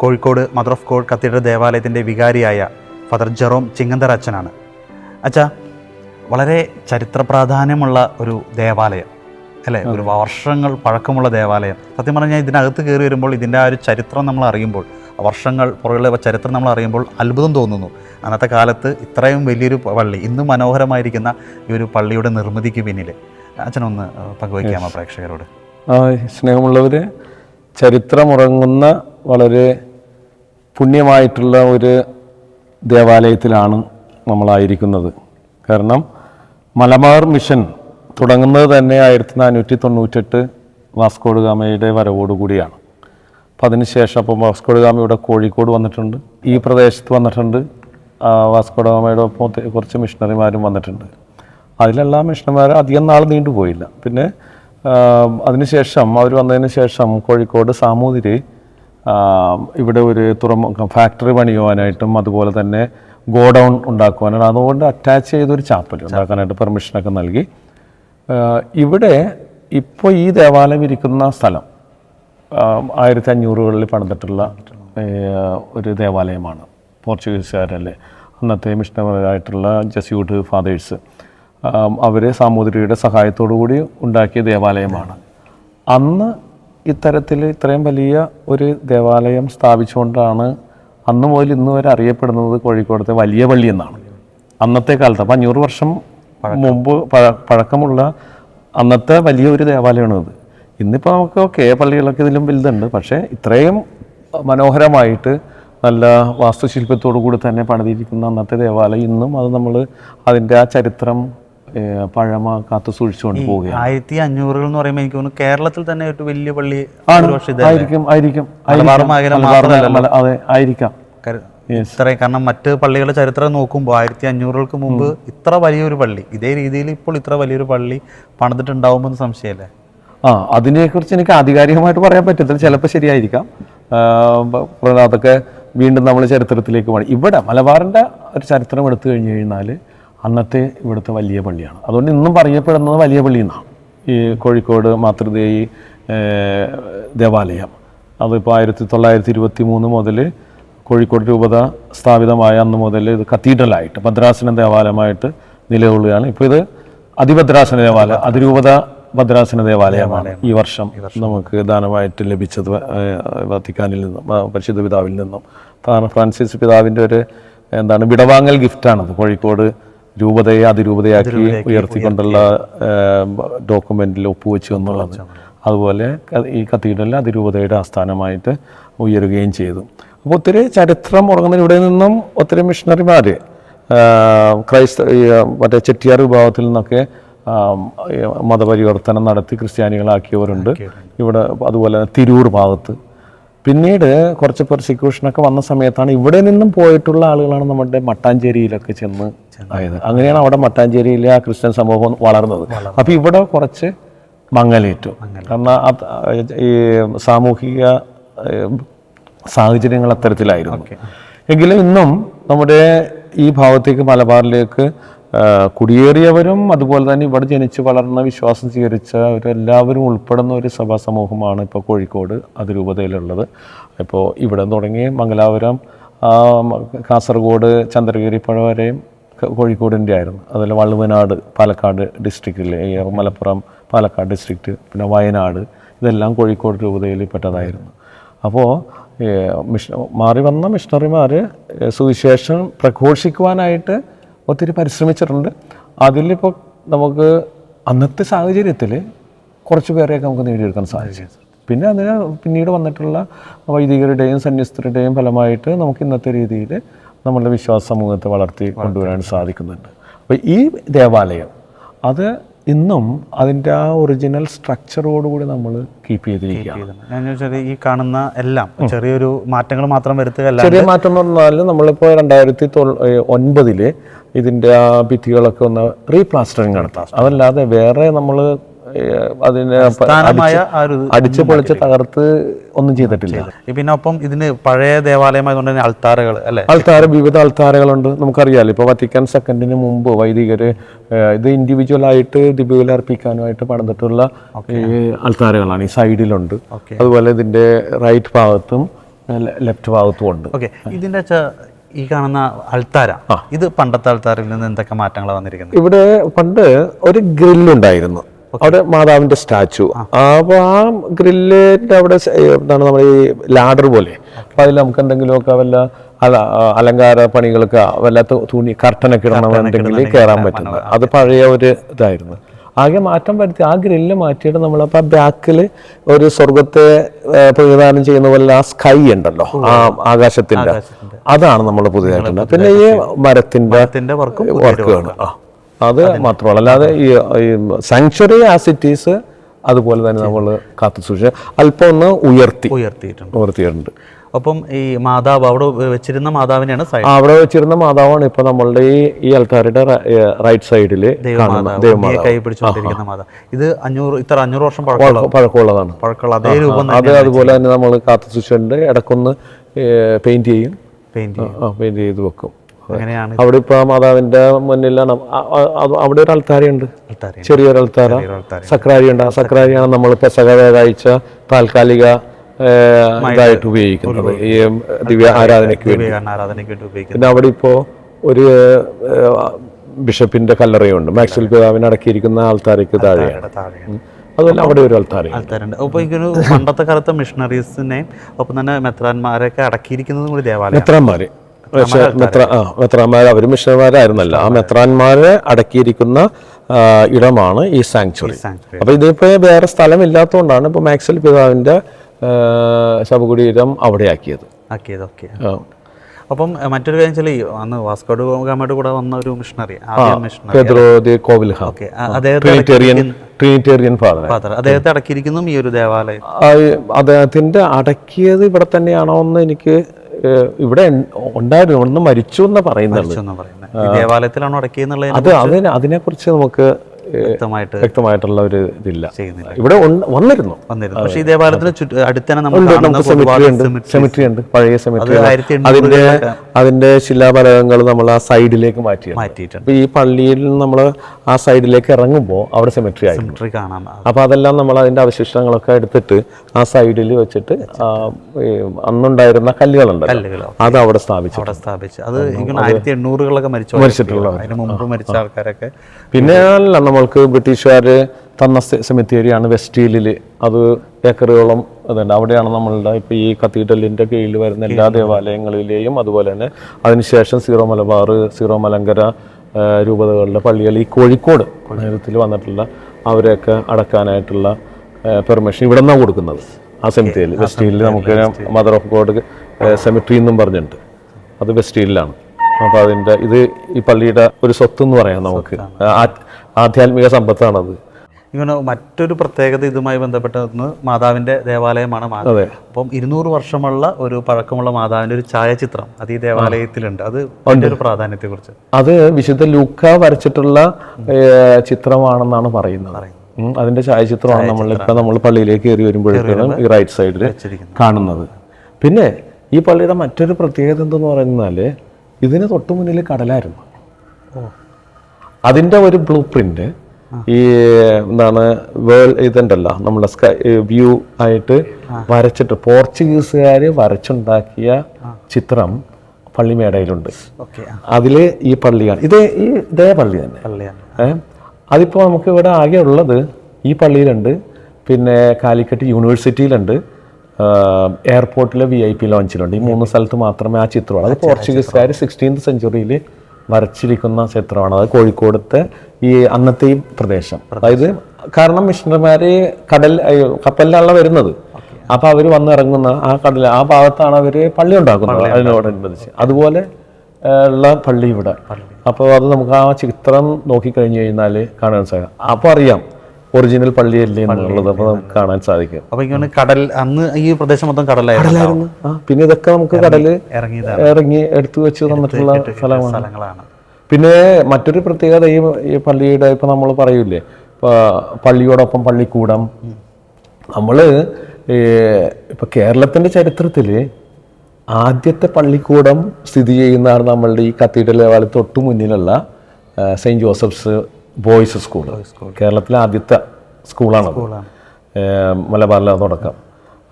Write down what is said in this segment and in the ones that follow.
Kozhikode Mother of God cathedral ദേവാലയത്തിന്റെ വികാരിയായ father Jerome ചിങ്ങന്തര അച്ഛനാണ്. അച്ഛാ വളരെ ചരിത്ര പ്രാധാന്യമുള്ള ഒരു ദേവാലയം അല്ലേ? ഒരു വർഷങ്ങൾ പഴക്കമുള്ള ദേവാലയം. സത്യം പറഞ്ഞാൽ ഇതിനകത്ത് കയറി വരുമ്പോൾ ഇതിന്റെ ആ ഒരു ചരിത്രം നമ്മൾ അറിയുമ്പോൾ വർഷങ്ങൾ പുറകുള്ള ചരിത്രം നമ്മൾ അറിയുമ്പോൾ അത്ഭുതം തോന്നുന്നു. അന്നത്തെ കാലത്ത് ഇത്രയും വലിയൊരു പള്ളി ഇന്നും മനോഹരമായിരിക്കുന്ന ഈ ഒരു പള്ളിയുടെ നിർമ്മിതിക്ക് പിന്നിൽ അച്ഛനൊന്ന് പങ്കുവയ്ക്കാമോ പ്രേക്ഷകരോട്? സ്നേഹമുള്ളവർ ചരിത്രമുറങ്ങുന്ന വളരെ പുണ്യമായിട്ടുള്ള ഒരു ദേവാലയത്തിലാണ് നമ്മളായിരിക്കുന്നത്. കാരണം മലബാർ മിഷൻ തുടങ്ങുന്നത് തന്നെ ആയിരത്തി നാനൂറ്റി തൊണ്ണൂറ്റെട്ട് വാസ്കോഡ് ഗാമയുടെ വരവോടുകൂടിയാണ് അപ്പം അതിനുശേഷം അപ്പം വാസ്കോഡ് ഗാമ ഇവിടെ കോഴിക്കോട് വന്നിട്ടുണ്ട്. ഈ പ്രദേശത്ത് വന്നിട്ടുണ്ട്. വാസ്കോഡ് ഗാമയുടെ ഒപ്പം കുറച്ച് മിഷണറിമാരും വന്നിട്ടുണ്ട്. അതിലെല്ലാം മിഷണറിമാർ അധികം നാൾ നീണ്ടുപോയില്ല. പിന്നെ അതിനുശേഷം അവർ വന്നതിന് ശേഷം കോഴിക്കോട് സാമൂതിരി ഇവിടെ ഒരു തുറമുഖ ഫാക്ടറി പണിയുവാനായിട്ടും അതുപോലെ തന്നെ ഗോഡൗൺ ഉണ്ടാക്കുവാനാണ്. അതുകൊണ്ട് അറ്റാച്ച് ചെയ്തൊരു ചാപ്പൽ ഉണ്ടാക്കാനായിട്ട് പെർമിഷനൊക്കെ നൽകി. ഇവിടെ ഇപ്പോൾ ഈ ദേവാലയം ഇരിക്കുന്ന സ്ഥലം ആയിരത്തി അഞ്ഞൂറുകളിൽ പണിതിട്ടുള്ള ഒരു ദേവാലയമാണ്. പോർച്ചുഗീസുകാരല്ലേ അന്നത്തെ മിഷണറായിട്ടുള്ള ജസ്യൂട്ട് ഫാദേഴ്സ്. അവർ സാമൂതിരിയുടെ സഹായത്തോടു കൂടി ഉണ്ടാക്കിയ ദേവാലയമാണ്. അന്ന് ഇത്തരത്തിൽ ഇത്രയും വലിയ ഒരു ദേവാലയം സ്ഥാപിച്ചുകൊണ്ടാണ് അന്ന് മുതൽ ഇന്ന് വരെ അറിയപ്പെടുന്നത് കോഴിക്കോടത്തെ വലിയ പള്ളി എന്നാണ്. അന്നത്തെ കാലത്ത് അപ്പം അഞ്ഞൂറ് വർഷം മുമ്പ് പഴ- പഴക്കമുള്ള അന്നത്തെ വലിയ ഒരു ദേവാലയമാണ് ഇത്. ഇന്നിപ്പോൾ നമുക്ക് ഓക്കെ പള്ളികളൊക്കെ ഇതിലും വലുതുണ്ട്. പക്ഷേ ഇത്രയും മനോഹരമായിട്ട് നല്ല വാസ്തുശില്പത്തോടു കൂടി തന്നെ പണിതിരിക്കുന്ന അന്നത്തെ ദേവാലയം ഇന്നും അത് നമ്മൾ അതിന്റെ ആ ചരിത്രം പഴമ കാത്തു സൂക്ഷിച്ചുകൊണ്ട് പോവുകയാണ്. ആയിരത്തി അഞ്ഞൂറുകൾ എന്ന് പറയുമ്പോൾ എനിക്ക് തോന്നുന്നു കേരളത്തിൽ തന്നെ ഒരു വലിയ പള്ളി ആയിരിക്കും അതെ ആയിരിക്കാം. ഇത്രയും കാരണം മറ്റ് പള്ളികളുടെ ചരിത്രം നോക്കുമ്പോൾ ആയിരത്തി അഞ്ഞൂറുകൾക്ക് മുമ്പ് ഇത്ര വലിയൊരു പള്ളി ഇതേ രീതിയിൽ ഇപ്പോൾ ഇത്ര വലിയൊരു പള്ളി പണിതിട്ടുണ്ടാവുമെന്ന് സംശയമല്ലേ ആ അതിനെക്കുറിച്ച് എനിക്ക് ആധികാരികമായിട്ട് പറയാൻ പറ്റത്തില്ല. ചിലപ്പോൾ ശരിയായിരിക്കാം. അതൊക്കെ വീണ്ടും നമ്മൾ ചരിത്രത്തിലേക്ക് പോകണം ഇവിടെ മലബാറിന്റെ ഒരു ചരിത്രം എടുത്തു കഴിഞ്ഞു കഴിഞ്ഞാൽ അന്നത്തെ ഇവിടുത്തെ വലിയ പള്ളിയാണ്. അതുകൊണ്ട് ഇന്നും പറയപ്പെടുന്നത് വലിയ പള്ളി എന്നാണ് ഈ കോഴിക്കോട് മാതൃദേവി ദേവാലയം. അതിപ്പോൾ ആയിരത്തി തൊള്ളായിരത്തി ഇരുപത്തി മൂന്ന് മുതൽ കോഴിക്കോട് രൂപത സ്ഥാപിതമായ അന്ന് മുതൽ ഇത് കത്തീഡ്രലായിട്ട് ഭദ്രാസന ദേവാലയമായിട്ട് നിലകൊള്ളുകയാണ്. ഇപ്പോൾ ഇത് അതിഭദ്രാസന ദേവാലയം അതിരൂപത ഭദ്രാസന ദേവാലയമാണ് ഈ വർഷം നമുക്ക് ദാനമായിട്ട് ലഭിച്ചത് വത്തിക്കാനിൽ നിന്നും പരിശുദ്ധ പിതാവിൽ നിന്നും. ഫ്രാൻസിസ് പിതാവിന്റെ ഒരു എന്താണ് വിടവാങ്ങൽ ഗിഫ്റ്റാണത് കോഴിക്കോട് രൂപതയെ അതിരൂപതയാക്കി ഉയർത്തിക്കൊണ്ടുള്ള ഡോക്യുമെന്റിൽ ഒപ്പുവെച്ചു എന്നുള്ളത്. അതുപോലെ ഈ കത്തീഡ്രൽ അതിരൂപതയുടെ ആസ്ഥാനമായിട്ട് ഉയരുകയും ചെയ്തു. അപ്പോൾ ഒത്തിരി ചരിത്രം ഉറങ്ങുന്ന ഇവിടെ നിന്നും ഒത്തിരി മിഷണറിമാർ ക്രൈസ്ത മറ്റേ ചെട്ടിയാർ വിഭാഗത്തിൽ നിന്നൊക്കെ മതപരിവർത്തനം നടത്തി ക്രിസ്ത്യാനികളാക്കിയവരുണ്ട്. ഇവിടെ അതുപോലെ തിരൂർ ഭാഗത്ത്. പിന്നീട് കുറച്ച് പെർസിക്യൂഷനൊക്കെ വന്ന സമയത്താണ് ഇവിടെ നിന്നും പോയിട്ടുള്ള ആളുകളാണ് നമ്മുടെ മട്ടാഞ്ചേരിയിലൊക്കെ ചെന്ന് ആയത് അങ്ങനെയാണ് അവിടെ മട്ടാഞ്ചേരിയിലെ ആ ക്രിസ്ത്യൻ സമൂഹം വളർന്നത്. അപ്പോൾ ഇവിടെ കുറച്ച് മങ്ങലേറ്റു. കാരണം അത് ഈ സാമൂഹിക സാഹചര്യങ്ങൾ അത്തരത്തിലായിരുന്നു. എങ്കിലും ഇന്നും നമ്മുടെ ഈ ഭാഗത്തേക്ക് മലബാറിലേക്ക് കുടിയേറിയവരും അതുപോലെ തന്നെ ഇവിടെ ജനിച്ച് വളർന്ന വിശ്വാസം സ്വീകരിച്ച എല്ലാവരും ഉൾപ്പെടുന്ന ഒരു സഭാ സമൂഹമാണ് ഇപ്പോൾ കോഴിക്കോട് അതിരൂപതയിലുള്ളത്. ഇപ്പോൾ ഇവിടെ തുടങ്ങി മംഗലാപുരം കാസർഗോഡ് ചന്ദ്രഗിരി പുഴ വരെയും കോഴിക്കോടിന്റെ ആയിരുന്നു. അതുപോലെ വള്ളുവനാട് പാലക്കാട് ഡിസ്ട്രിക്റ്റിലെ മലപ്പുറം പാലക്കാട് ഡിസ്ട്രിക്റ്റ് പിന്നെ വയനാട് ഇതെല്ലാം കോഴിക്കോട് രൂപതയിൽ പെട്ടതായിരുന്നു. അപ്പോൾ മിഷ മാറി വന്ന മിഷണറിമാർ സുവിശേഷം പ്രഘോഷിക്കുവാനായിട്ട് ഒത്തിരി പരിശ്രമിച്ചിട്ടുണ്ട്. അതിലിപ്പോൾ നമുക്ക് അന്നത്തെ സാഹചര്യത്തിൽ കുറച്ച് പേരെയൊക്കെ നമുക്ക് നേടിയെടുക്കാൻ സാധിച്ചു. പിന്നെ അതിന് പിന്നീട് വന്നിട്ടുള്ള വൈദികരുടെയും സന്യസ്തരുടെയും ഫലമായിട്ട് നമുക്ക് ഇന്നത്തെ രീതിയിൽ നമ്മളുടെ വിശ്വാസ സമൂഹത്തെ വളർത്തി കൊണ്ടുവരാൻ സാധിക്കുന്നുണ്ട്. അപ്പോൾ ഈ ദേവാലയം അത് ഇന്നും അതിന്റെ ആ ഒറിജിനൽ സ്ട്രക്ചറോടുകൂടി നമ്മൾ കീപ്പ് ചെയ്തിരിക്കുകയാണ്. ഞാൻ ചോദിച്ചാൽ ഈ കാണുന്ന എല്ലാം ചെറിയൊരു മാറ്റങ്ങൾ മാത്രം വരുത്തുകയല്ല ചെറിയ മാറ്റം എന്ന് പറഞ്ഞാൽ നമ്മളിപ്പോൾ രണ്ടായിരത്തി തൊ ഒൻപതിൽ ഇതിന്റെ ആ ഭിത്തികളൊക്കെ ഒന്ന് റീപ്ലാസ്റ്ററിങ് നടത്താം. അതല്ലാതെ വേറെ നമ്മൾ അതിനെ അടിച്ചു പൊളിച്ച് തകർത്ത് ഒന്നും ചെയ്തിട്ടില്ല. പിന്നെ ഒപ്പം ഇതിന് പഴയ ദേവാലയമായതുകൊണ്ട് തന്നെ അൾത്താരകൾ അല്ലെ? അൾത്താര വിവിധ അൾത്താരകളുണ്ട്. നമുക്കറിയാലോ ഇപ്പോൾ വത്തിക്കാൻ സെക്കൻഡിന് മുമ്പ് വൈദികര് ഇത് ഇൻഡിവിജ്വൽ ആയിട്ട് ദിബുവിൽ അർപ്പിക്കാനുമായിട്ട് പണിതിട്ടുള്ള അൾത്താരകളാണ്. ഈ സൈഡിലുണ്ട്. അതുപോലെ ഇതിന്റെ റൈറ്റ് ഭാഗത്തും ലെഫ്റ്റ് ഭാഗത്തും ഉണ്ട്. ഓക്കെ. ഇതിന്റെ ഈ കാണുന്ന അൾത്താര ഇത് പണ്ടത്തെ അൾത്താരയിൽ നിന്ന് എന്തൊക്കെ മാറ്റങ്ങളാണ് വന്നിരിക്കുന്നത്? ഇവിടെ പണ്ട് ഒരു ഗ്രില്ലുണ്ടായിരുന്നു. അവിടെ മാതാവിന്റെ സ്റ്റാച്ചു. അപ്പൊ ആ ഗ്രില്ലിന്റെ അവിടെ എന്താണ് നമ്മുടെ ഈ ലാഡർ പോലെ. അപ്പൊ അതിൽ നമുക്ക് എന്തെങ്കിലുമൊക്കെ വല്ല അല- അലങ്കാര പണികളൊക്കെ വല്ല തുണി കർട്ടനൊക്കെ ഇടണമെന്നുണ്ടെങ്കിൽ കയറാൻ പറ്റുന്നത് അത് പഴയ ഒരു ഇതായിരുന്നു. ആകെ മാറ്റം വരുത്തി. ആ ഗ്രില്ല് മാറ്റിയിട്ട് നമ്മളപ്പോൾ ആ ബാക്കിൽ ഒരു സ്വർഗത്തെ പ്രതിദാനം ചെയ്യുന്ന പോലെ ആ സ്കൈ ഉണ്ടല്ലോ. ആ ആകാശത്തിന്റെ. അതാണ് നമ്മൾ പുതിയതായിട്ടുണ്ട് പിന്നെ ഈ മരത്തിന്റെ ഇതിന്റെ വർക്കും വർക്കുകൾ ആ. അത് മാത്രമല്ല. അല്ലാതെ ഈ സാങ്ച്വറി ആസ് ഇറ്റ് ഈസ് അതുപോലെ തന്നെ നമ്മൾ കാത്തു സൂക്ഷിച്ച് അല്പം ഒന്ന് ഉയർത്തി. ഉയർത്തിയിട്ടുണ്ട്. ഉയർത്തിയിട്ടുണ്ട്. അപ്പം ഈ മാതാവ് അവിടെ വെച്ചിരുന്ന മാതാവിനെയാണ് അവിടെ വെച്ചിരുന്ന മാതാവാണ് ഇപ്പൊ നമ്മളുടെ ഈ ഈ ആൾക്കാരുടെ റൈറ്റ് സൈഡിൽ ദേവമാതാവ് കൈ പിടിച്ചുകൊണ്ടിരിക്കുന്ന മാതാവ്. ഇത് അഞ്ഞൂറ് ഇത്ര അഞ്ഞൂറ് വർഷം പഴക്കമുള്ള പഴക്കമുള്ളതാണ്. പഴക്കമുള്ള അതേ രൂപം അത് അതുപോലെ തന്നെ നമ്മൾ കാത്തു സൂക്ഷിച്ചിട്ടുണ്ട്. ഇടക്കൊന്ന് പെയിന്റ് ചെയ്യും. പെയിന്റ് ചെയ്ത് വെക്കും. അങ്ങനെയാണ്. അവിടെ ഇപ്പൊ മാതാവിന്റെ മുന്നിലാണ് അവിടെ ഒരു അൾത്താരയുണ്ട്. അൾത്താര ചെറിയൊരു അൾത്താര. അൾത്താര സക്രാരി ഉണ്ട് ആ സക്രാരിയാണ് നമ്മൾ പെസക വേദാഴ്ച താൽക്കാലിക ഇതായിട്ട് ഉപയോഗിക്കുന്നത്. ഈ ദിവ്യ ആരാധനയ്ക്ക് വേണ്ടി. പിന്നെ അവിടെ ഇപ്പോ ഒരു ബിഷപ്പിന്റെ കല്ലറയുണ്ട്. മാക്സിൽ പിതാവിനെ അടക്കിയിരിക്കുന്ന ആൾത്താരയ്ക്ക് താഴെയാണ്. അതുപോലെ അവിടെ ഒരു അൾത്താരയുണ്ട്. ആൾക്കാരുണ്ട് അപ്പോൾ ഇങ്ങനെ പണ്ടത്തെ കാലത്തെ മിഷണറീസിനെയും ഒപ്പം തന്നെ മെത്രാന്മാരെയൊക്കെ അടക്കിയിരിക്കുന്നതും കൂടി ദേവാലയം മെത്രാന്മാര്. മെത്രാന്മാർ അവർ മിഷണന്മാരായിരുന്നല്ല ആ മെത്രാന്മാരെ അടക്കിയിരിക്കുന്ന ഇടമാണ് ഈ സാങ്ച്വറി. അപ്പൊ ഇതിപ്പോ വേറെ സ്ഥലം ഇല്ലാത്തതുകൊണ്ടാണ് ഇപ്പൊ മാക്സൽ പിതാവിന്റെ ശവകുടീരം അവിടെ ആക്കിയത്. ഓക്കെ. അപ്പം മറ്റൊരു കാര്യം വെച്ചാൽ അന്ന് വാസ്കോഡ് ഗാമയുടെ കൂടെ വന്ന ഒരു മിഷണറി ട്രിനിറ്റേറിയൻ ഫാദർ. അദ്ദേഹത്തെ അടക്കിയിരിക്കുന്നു ഈ ഒരു ദേവാലയം. അദ്ദേഹത്തിന്റെ അടക്കിയത് ഇവിടെ തന്നെയാണോ എന്ന് എനിക്ക് ഇവിടെ ഉണ്ടായിരുന്നു. ഒന്ന് മരിച്ചു എന്ന് പറയുന്നത്. ദേവാലയത്തിലാണോ അത് അതിനെ അതിനെക്കുറിച്ച് നമുക്ക് വ്യക്തമായിട്ട് വ്യക്തമായിട്ടുള്ള ഒരു ഇതില്ല. ഇവിടെ വന്നിരുന്നു. വന്നിരുന്നു. പക്ഷേ ഈ ദേവാലയത്തിന് ചുറ്റും അടുത്ത് നമ്മൾ കാണുന്ന നമുക്ക് സെമിട്രി ഉണ്ട് പഴയ സെമിട്രി അതിന്റെ അതിന്റെ ശിലാഫലകങ്ങൾ നമ്മൾ ആ സൈഡിലേക്ക് മാറ്റി മാറ്റിയിട്ടുണ്ട്. ഈ പള്ളിയിൽ നമ്മൾ ആ സൈഡിലേക്ക് ഇറങ്ങുമ്പോൾ അവിടെ സെമിട്രി ആയി സെമിട്രി കാണാം. അപ്പൊ അതെല്ലാം നമ്മൾ അതിന്റെ അവശിഷ്ടങ്ങളൊക്കെ എടുത്തിട്ട് ആ സൈഡിൽ വെച്ചിട്ട് അന്നുണ്ടായിരുന്ന കല്ലുകളുണ്ട് അത് അവിടെ സ്ഥാപിച്ചു അവിടെ സ്ഥാപിച്ചു. അത് ആയിരത്തി എണ്ണൂറുകളൊക്കെ മരിച്ചു മരിച്ചിട്ടുള്ള അതിന് മുമ്പ് മരിച്ച ആൾക്കാരൊക്കെ പിന്നെ അല്ല നമ്മൾക്ക് ബ്രിട്ടീഷുകാർ തന്ന സെമിത്തേരിയാണ് വെസ്റ്റീലിൽ അത് ഏക്കറുകളും അതുണ്ട് അവിടെയാണ് നമ്മളുടെ ഇപ്പോൾ ഈ കത്തീഡ്രലിന്റെ കീഴിൽ വരുന്ന എല്ലാ ദേവാലയങ്ങളിലെയും അതുപോലെ തന്നെ അതിനുശേഷം സീറോ മലബാർ സീറോ മലങ്കര രൂപതകളുടെ പള്ളികൾ ഈ കോഴിക്കോട് നഗരത്തിൽ വന്നിട്ടുള്ള അവരെയൊക്കെ അടക്കാനായിട്ടുള്ള പെർമിഷൻ ഇവിടെ നിന്നാണ് കൊടുക്കുന്നത്. ആ സെമിത്തേരി വെസ്റ്റീലിൽ നമുക്ക് മദർ ഓഫ് ഗോഡ് സെമിട്രി എന്നും പറഞ്ഞിട്ടുണ്ട്. അത് വെസ്റ്റീലിലാണ് അപ്പോൾ അതിന്റെ ഇത് ഈ പള്ളിയുടെ ഒരു സ്വത്ത് എന്ന് പറയാം നമുക്ക്. ആധ്യാത്മിക സമ്പത്താണത്. ഇങ്ങനെ മറ്റൊരു പ്രത്യേകത ഇതുമായി ബന്ധപ്പെട്ട മാതാവിന്റെ ദേവാലയമാണ് മാതാവ്. അപ്പം ഇരുന്നൂറ് വർഷമുള്ള ഒരു പഴക്കമുള്ള മാതാവിന്റെ ഒരു ഛായാചിത്രം അത് ഈ ദേവാലയത്തിലുണ്ട്. അത് അതിന്റെ ഒരു പ്രാധാന്യത്തെ കുറിച്ച് അത് വിശുദ്ധ ലൂക്ക വരച്ചിട്ടുള്ള ചിത്രമാണെന്നാണ് പറയുന്നത്. അതിന്റെ ഛായാചിത്രമാണ് നമ്മൾ ഇപ്പൊ നമ്മൾ പള്ളിയിലേക്ക് കയറി വരുമ്പോഴേക്കാണ് ഈ റൈറ്റ് സൈഡിൽ കാണുന്നത്. പിന്നെ ഈ പള്ളിയുടെ മറ്റൊരു പ്രത്യേകത എന്തെന്ന് പറയുന്നാൽ ഇതിന് തൊട്ടു മുന്നിൽ കടലായിരുന്നു. അതിന്റെ ഒരു ബ്ലൂ പ്രിന്റ് ഈ എന്താണ് വേൾഡ് ഇതുണ്ടല്ലോ നമ്മുടെ സ്കൈ വ്യൂ ആയിട്ട് വരച്ചിട്ട് പോർച്ചുഗീസുകാർ വരച്ചുണ്ടാക്കിയ ചിത്രം പള്ളിമേടയിലുണ്ട്. അതിൽ അതിൽ ഈ പള്ളിയാണ്. ഇത് ഈ ഇതേ പള്ളി തന്നെ. അതിപ്പോൾ നമുക്ക് ഇവിടെ ആകെ ഉള്ളത് ഈ പള്ളിയിലുണ്ട്. പിന്നെ കാലിക്കറ്റ് യൂണിവേഴ്സിറ്റിയിലുണ്ട്. എയർപോർട്ടിലെ വി ഐ പി ലോഞ്ചിലുണ്ട് ഈ മൂന്ന് സ്ഥലത്ത് മാത്രമേ ആ ചിത്രമുള്ളൂ. അത് പോർച്ചുഗീസുകാർ സിക്സ്റ്റീൻത് സെഞ്ചുറിയിൽ വരച്ചിരിക്കുന്ന ചിത്രമാണ്. അത് കോഴിക്കോടത്തെ ഈ അന്നത്തെ ഈ പ്രദേശം. അതായത് കാരണം മിഷണറിമാർ കടൽ അയ്യോ, കപ്പലിലാണല്ലോ വരുന്നത്. അപ്പൊ വന്ന് വന്നിറങ്ങുന്ന ആ കടൽ ആ ഭാഗത്താണ് അവർ പള്ളി ഉണ്ടാക്കുന്നത് അതിനോടനുബന്ധിച്ച്. അതുപോലെ ഉള്ള പള്ളി ഇവിടെ. അപ്പോൾ അത് നമുക്ക് ആ ചിത്രം നോക്കി കഴിഞ്ഞു കഴിഞ്ഞാൽ കാണാൻ സാധിക്കും അപ്പോൾ അറിയാം. ഒറിജിനൽ പള്ളിയല്ലേ എന്നുള്ളത് അപ്പോൾ നമുക്ക് കാണാൻ സാധിക്കും. അപ്പൊ ഇങ്ങനെ കടൽ അന്ന് ഈ പ്രദേശം മൊത്തം കടലായിരുന്നു. പിന്നെ ഇതൊക്കെ നമുക്ക് കടൽ ഇറങ്ങിയതാണ്. ഇറങ്ങി എടുത്തു വെച്ച് തന്നിട്ടുള്ള സ്ഥലമാണ്. സ്ഥലങ്ങളാണ്. പിന്നെ മറ്റൊരു പ്രത്യേകത ഈ ഈ പള്ളിയുടെ ഇപ്പൊ നമ്മൾ പറയൂലേ ഇപ്പൊ പള്ളിയോടൊപ്പം പള്ളിക്കൂടം. നമ്മൾ ഈ ഇപ്പൊ കേരളത്തിന്റെ ചരിത്രത്തിൽ ആദ്യത്തെ പള്ളിക്കൂടം സ്ഥിതി ചെയ്യുന്നതാണ് നമ്മളുടെ ഈ കത്തീഡ്രൽ ദേവാലയത്തിന് തൊട്ടു മുന്നിലുള്ള സെയിന്റ് ജോസഫ്സ് ബോയ്സ് സ്കൂൾ കേരളത്തിലെ ആദ്യത്തെ സ്കൂളാണ്. മലബാറിലെ തുടക്കം.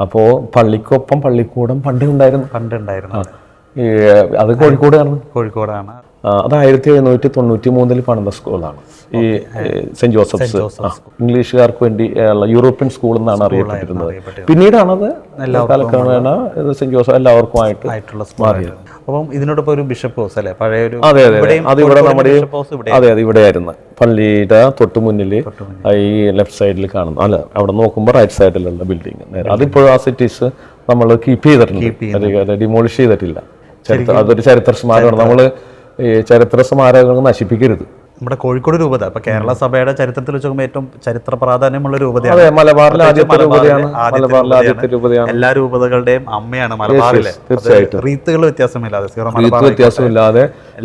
അപ്പോൾ പള്ളിക്കൊപ്പം പള്ളിക്കൂടം പണ്ടുണ്ടായിരുന്നു. പണ്ടുണ്ടായിരുന്നു അത് അത് കോഴിക്കോടാണ്. അത് ആയിരത്തി എഴുന്നൂറ്റി തൊണ്ണൂറ്റി മൂന്നിൽ പണിത സ്കൂളാണ്. ഈ സെന്റ് ജോസഫ്സ്. ഇംഗ്ലീഷുകാർക്ക് വേണ്ടി ഉള്ള യൂറോപ്യൻ സ്കൂൾ എന്നാണ് അറിയപ്പെട്ടിരുന്നത്. പിന്നീടാണത് കാലക്രമേണ സെന്റ് ജോസഫ് എല്ലാവർക്കുമായിട്ട് സ്കൂളായിരുന്നു അപ്പം ഇതിനോടൊപ്പം ഒരു ബിഷപ്പ് ഹൗസ് അല്ലേ? പഴയ ഒരു അതെ അതെ അതെ. ഇവിടെ നമ്മുടെ അതെ അതെ ഇവിടെ അതെ അതെ ഇവിടെയായിരുന്നു. പള്ളിയുടെ തൊട്ട് മുന്നിൽ ഈ ലെഫ്റ്റ് സൈഡിൽ കാണുന്നു. അല്ല അവിടെ നോക്കുമ്പോൾ റൈറ്റ് സൈഡിലുള്ള ബിൽഡിംഗ് നേരെ അതിപ്പോഴും ആ സിറ്റീസ് നമ്മൾ കീപ്പ് ചെയ്തിട്ടുണ്ട്. ഡിമോളിഷ് ചെയ്തിട്ടില്ല. അതൊരു ചരിത്ര. സ്മാരകമാണ് നമ്മൾ ഈ ചരിത്ര സ്മാരകങ്ങൾ നശിപ്പിക്കരുത്. നമ്മുടെ കോഴിക്കോട് രൂപത ഇപ്പൊ കേരള സഭയുടെ ചരിത്രത്തിൽ വെച്ച് നോക്കുമ്പോൾ ഏറ്റവും ചരിത്ര പ്രാധാന്യമുള്ള രൂപതയാണ്. മലബാറിലെ ആദ്യത്തെ രൂപതയാണ്. ആദ്യത്തെ മലബാറിലെ ആദ്യത്തെ രൂപതയാണ്. എല്ലാ രൂപതകളുടെയും അമ്മയാണ് മലബാറിലെ. തീർച്ചയായിട്ടും. റീത്തുകൾ വ്യത്യാസമില്ലാതെ റീത്ത് വ്യത്യാസമില്ലാതെ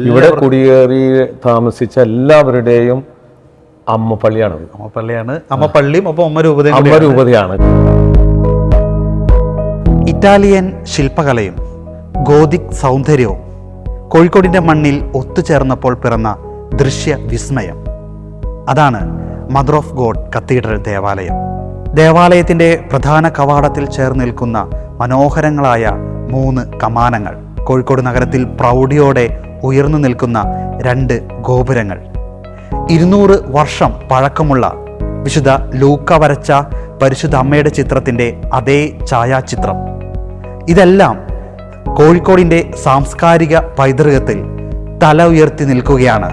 ഇവിടെ കുടിയേറി താമസിച്ച എല്ലാവരുടെയും അമ്മ പള്ളിയാണത് അമ്മ പള്ളിയാണ് അമ്മ പള്ളിയും ഒപ്പം അമ്മ രൂപതയും അമ്മ രൂപതയാണ്. ഇറ്റാലിയൻ ശില്പകലയും ഗോതിക് സൗന്ദര്യവും കോഴിക്കോടിന്റെ മണ്ണിൽ ഒത്തുചേർന്നപ്പോൾ പിറന്ന ദൃശ്യ വിസ്മയം. അതാണ് മദർ ഓഫ് ഗോഡ് കത്തീഡ്രൽ ദേവാലയം. ദേവാലയത്തിന്റെ പ്രധാന കവാടത്തിൽ ചേർന്ന് നിൽക്കുന്ന മനോഹരങ്ങളായ മൂന്ന് കമാനങ്ങൾ. കോഴിക്കോട് നഗരത്തിൽ പ്രൗഢിയോടെ ഉയർന്നു നിൽക്കുന്ന രണ്ട് ഗോപുരങ്ങൾ. ഇരുന്നൂറ് വർഷം പഴക്കമുള്ള വിശുദ്ധ ലൂക്ക വരച്ച പരിശുദ്ധ അമ്മയുടെ ചിത്രത്തിന്റെ അതേ ഛായാചിത്രം. ഇതെല്ലാം കോഴിക്കോടിന്റെ സാംസ്കാരിക പൈതൃകത്തിൽ തല ഉയർത്തി നിൽക്കുകയാണ്.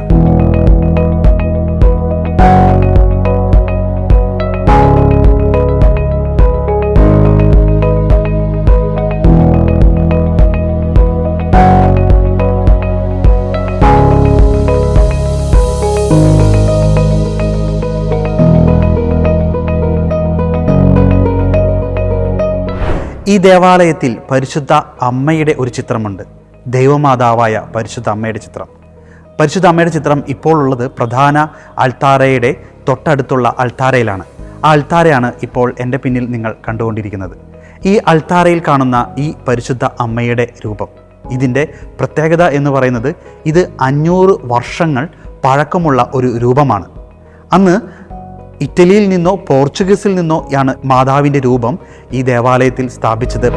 ഈ ദേവാലയത്തിൽ പരിശുദ്ധ അമ്മയുടെ ഒരു ചിത്രമുണ്ട്. ദൈവമാതാവായ പരിശുദ്ധ അമ്മയുടെ ചിത്രം. പരിശുദ്ധ അമ്മയുടെ ചിത്രം ഇപ്പോൾ ഉള്ളത് പ്രധാന അൾത്താരയുടെ തൊട്ടടുത്തുള്ള അൾത്താരയിലാണ്. ആ അൾത്താരയാണ് ഇപ്പോൾ എന്റെ പിന്നിൽ നിങ്ങൾ കണ്ടുകൊണ്ടിരിക്കുന്നത്. ഈ അൾത്താരയിൽ കാണുന്ന ഈ പരിശുദ്ധ അമ്മയുടെ രൂപം. ഇതിന്റെ പ്രത്യേകത എന്ന് പറയുന്നത് ഇത് അഞ്ഞൂറ് വർഷങ്ങൾ പഴക്കമുള്ള ഒരു രൂപമാണ്. അന്ന് ഇറ്റലിയിൽ നിന്നോ പോർച്ചുഗീസിൽ നിന്നോ ആണ് മാതാവിന്റെ രൂപം ഈ ദേവാലയത്തിൽ സ്ഥാപിച്ചത്.